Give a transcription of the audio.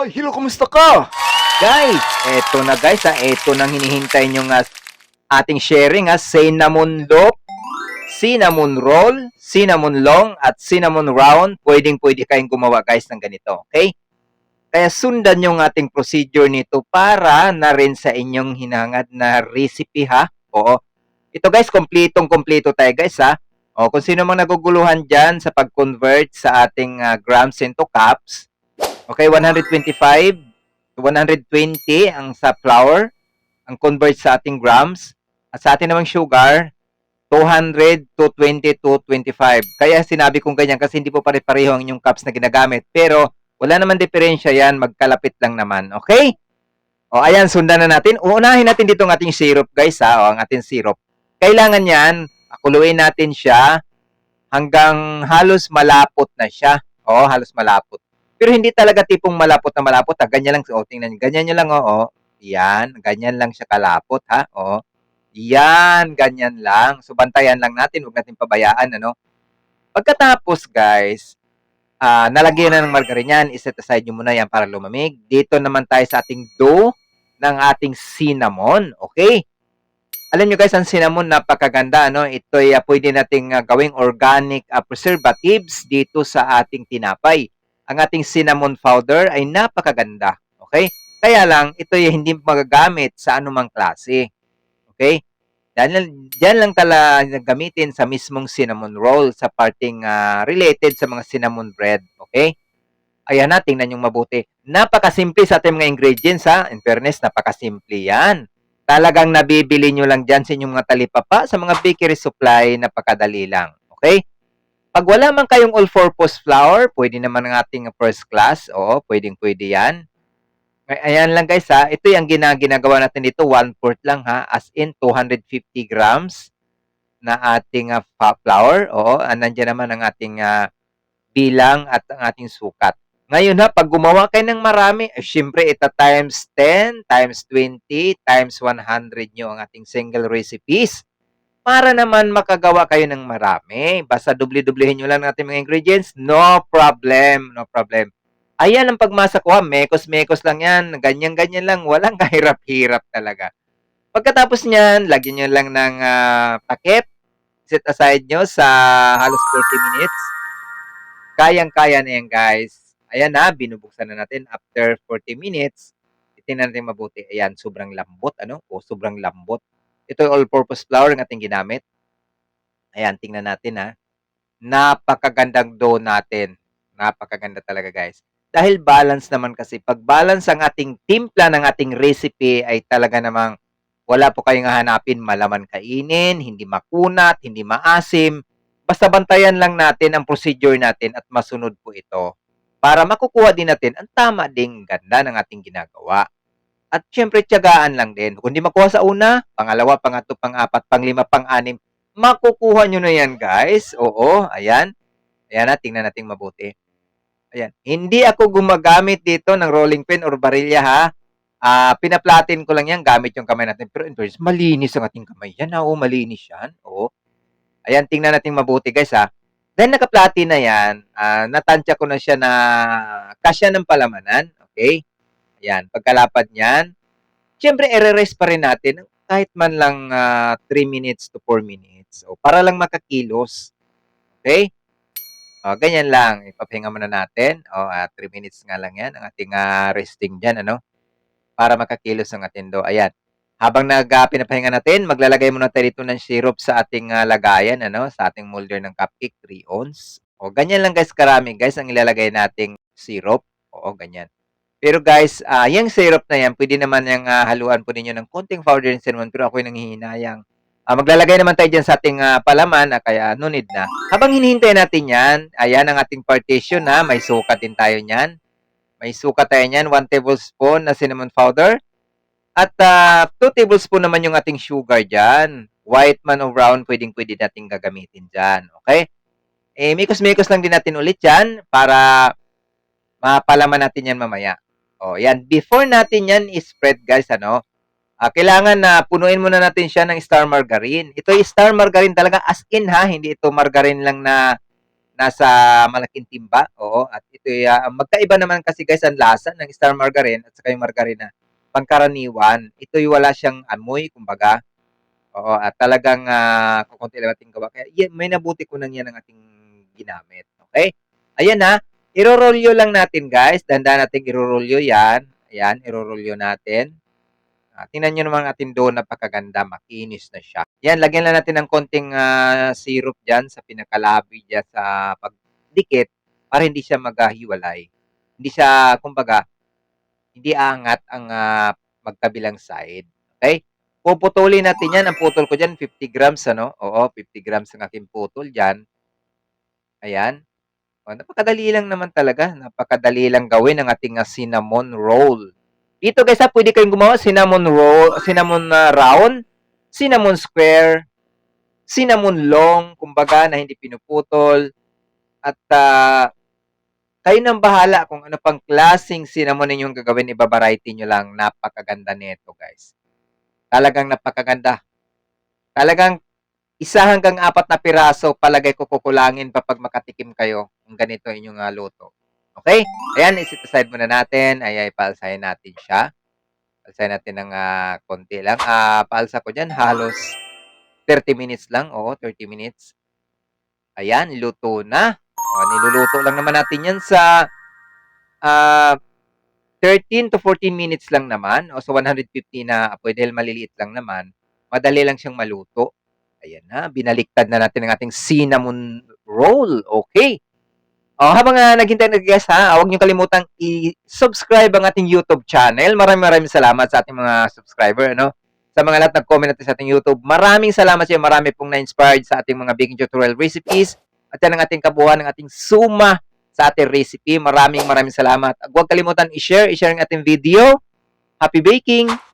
Hoy, hello, kumusta ka? Guys, eto na guys ha, eto nang hinihintay nyo nga ating sharing ha, cinnamon loaf, cinnamon roll, cinnamon long, at cinnamon round. Pwedeng pwede kayong gumawa guys ng ganito, okay? Kaya sundan yung ating procedure nito para na rin sa inyong hinangad na recipe ha. Oo. Ito guys, kompletong kompleto tayo guys ha. O, kung sino mang naguguluhan dyan sa pag-convert sa ating ah, grams into cups, Okay, 125 to 120 ang sa flour, ang convert sa ating grams. At sa ating namang sugar, 200 to 20 to 25. Kaya sinabi kong ganyan kasi hindi po pare-pareho ang inyong cups na ginagamit. Pero wala naman diferensya yan, magkalapit lang naman. Okay? O ayan, sundan na natin. Uunahin natin dito ang ating syrup guys ha, o ang ating syrup. Kailangan yan, akuluin natin siya hanggang halos malapot na siya. O, halos malapot. Pero hindi talaga tipong malapot na malapot ha. Ganyan lang. O, tingnan nyo. Ganyan nyo lang. Oo. Yan. Ganyan lang siya kalapot ha. Oo. Yan. Ganyan lang. So, bantayan lang natin. Huwag natin pabayaan. Ano? Pagkatapos, guys, ah nalagyan na ng margarine yan. Iset aside nyo muna yan para lumamig. Dito naman tayo sa ating dough ng ating cinnamon. Okay? Alam nyo guys, ang cinnamon napakaganda. No? Ito ay ah, pwede nating ah, gawing organic ah, preservatives dito sa ating tinapay ang ating cinnamon powder ay napakaganda. Okay? Kaya lang, ito ay hindi magagamit sa anumang klase. Okay? Diyan, diyan lang tala gamitin sa mismong cinnamon roll sa parting ah, related sa mga cinnamon bread. Okay? Ayan na, tingnan yung mabuti. Napakasimple sa ating mga ingredients ha. In fairness, napakasimple yan. Talagang nabibili nyo lang dyan sa inyong mga talipapa sa mga bakery supply, napakadali lang. Okay? Pag wala man kayong all-purpose flour, pwede naman ang ating first class. Oo, pwedeng pwede yan. Ay- Ayan lang guys ha. Ito yung gina ginagawa natin dito. One-fourth lang ha. As in 250 grams na ating ah, fa- flour. Oo, ah, nandiyan naman ang ating ah, bilang at ang ating sukat. Ngayon ha, pag gumawa kayo ng marami, eh, syempre ita times 10, times 20, times 100 nyo ang ating single recipes para naman makagawa kayo ng marami. Basta dubli-dublihin nyo lang ang ating mga ingredients, no problem, no problem. Ayan ang pagmasa ko, ha. mekos-mekos lang yan, ganyan-ganyan lang, walang kahirap-hirap talaga. Pagkatapos niyan, lagyan nyo lang ng ah, takip, set aside nyo sa halos 40 minutes. Kayang-kaya na yan, guys. Ayan na, binubuksan na natin after 40 minutes. Tingnan natin mabuti. Ayan, sobrang lambot, ano? O, sobrang lambot. Ito yung all-purpose flour ng ating ginamit. Ayan, tingnan natin ha. Napakagandang dough natin. Napakaganda talaga guys. Dahil balance naman kasi, pag balance ang ating timpla ng ating recipe ay talaga namang wala po kayong hahanapin malaman kainin, hindi makunat, hindi maasim. Basta bantayan lang natin ang procedure natin at masunod po ito para makukuha din natin ang tama ding ganda ng ating ginagawa. At syempre, tiyagaan lang din. Kung di makuha sa una, pangalawa, pangatlo, pang-apat, pang-lima, pang-anim, makukuha nyo na yan, guys. Oo, ayan. Ayan na, tingnan natin mabuti. Ayan. Hindi ako gumagamit dito ng rolling pin or barilya, ha. Ah, pinaplatin ko lang yan gamit yung kamay natin. Pero in fairness, malinis ang ating kamay yan. Oo, malinis yan. Oo. Ayan, tingnan natin mabuti, guys, ha. Dahil nakaplati na yan, ah, natansya ko na siya na kasya ng palamanan. Okay? Ayan, pagkalapad niyan, syempre, ere-rest pa rin natin kahit man lang 3 minutes to 4 minutes. O, para lang makakilos. Okay? O, ganyan lang. Ipapahinga muna natin. O, 3 minutes nga lang yan. Ang ating ah, resting dyan, ano? Para makakilos ang ating dough. Ayan. Habang nag uh, pinapahinga natin, maglalagay muna tayo dito ng syrup sa ating ah, lagayan, ano? Sa ating molder ng cupcake, 3 ounce. O, ganyan lang guys, karami guys, ang ilalagay nating syrup. Oo, ganyan. Pero guys, ah yung syrup na yan, pwede naman yung ah, haluan po ninyo ng konting powder and cinnamon, pero ako'y nanghihinayang. Ah, maglalagay naman tayo dyan sa ating ah, palaman, ah, kaya no need na. Habang hinihintay natin yan, ayan ang ating partition na, may sukat din tayo niyan. May sukat tayo niyan, 1 tablespoon na cinnamon powder. At 2 tablespoon naman yung ating sugar dyan. White man o brown, pwedeng pwede natin gagamitin dyan. Okay? Eh, mikos-mikos lang din natin ulit yan para mapalaman natin yan mamaya. O, yan. Before natin yan i-spread, guys, ano, ah, kailangan na punuin muna natin siya ng star margarine. Ito ay star margarine talaga as in, ha? Hindi ito margarine lang na nasa malaking timba. Oo, at ito ah, magkaiba naman kasi guys ang lasa ng star margarine at saka yung margarine na pangkaraniwan. Ito ay wala siyang amoy, kumbaga. Oo, at talagang uh, kukunti lang ating gawa. Kaya may nabuti ko nang yan ang ating ginamit. Okay? Ayan na. Irorolyo lang natin guys. Dandan natin irorolyo yan. Ayan, irorolyo natin. Ah, tingnan nyo naman ating dough, napakaganda, makinis na siya. Yan, lagyan lang natin ng konting ah, syrup dyan sa pinakalabi dyan sa pagdikit para hindi siya maghiwalay. Hindi siya, kumbaga, hindi aangat ang ah, magkabilang side. Okay? Puputulin natin yan. Ang putol ko dyan, 50 grams, ano? Oo, 50 grams ang aking putol dyan. Ayan. O, napakadali lang naman talaga. Napakadali lang gawin ang ating ah, cinnamon roll. Dito guys, ha, pwede kayong gumawa cinnamon roll, cinnamon ah, round, cinnamon square, cinnamon long, kumbaga na hindi pinuputol. At ah, kayo nang bahala kung ano pang klaseng cinnamon ninyong gagawin, iba-variety nyo lang. Napakaganda nito, guys. Talagang napakaganda. Talagang isa hanggang apat na piraso palagay ko kukulangin pa pag makatikim kayo ng ganito inyong ah, luto. Okay? Ayan, isit aside muna natin. Ay, ay, paalsahin natin siya. Paalsahin natin ng ah, konti lang. Ah, paalsa ko dyan, halos 30 minutes lang. Oo, 30 minutes. Ayan, luto na. O, niluluto lang naman natin yan sa ah 13 to 14 minutes lang naman. O sa 150 na dahil maliliit lang naman. Madali lang siyang maluto. Ayan na, binaliktad na natin ang ating cinnamon roll. Okay. O, habang uh, naghintay na guys ha, huwag niyo kalimutang i-subscribe ang ating YouTube channel. Maraming maraming salamat sa ating mga subscriber, ano? Sa mga lahat nag-comment natin sa ating YouTube. Maraming salamat sa iyo. Marami pong na-inspired sa ating mga baking tutorial recipes. At yan ang ating kabuuan ng ating suma sa ating recipe. Maraming maraming salamat. At huwag kalimutan i-share, i-share ang ating video. Happy baking!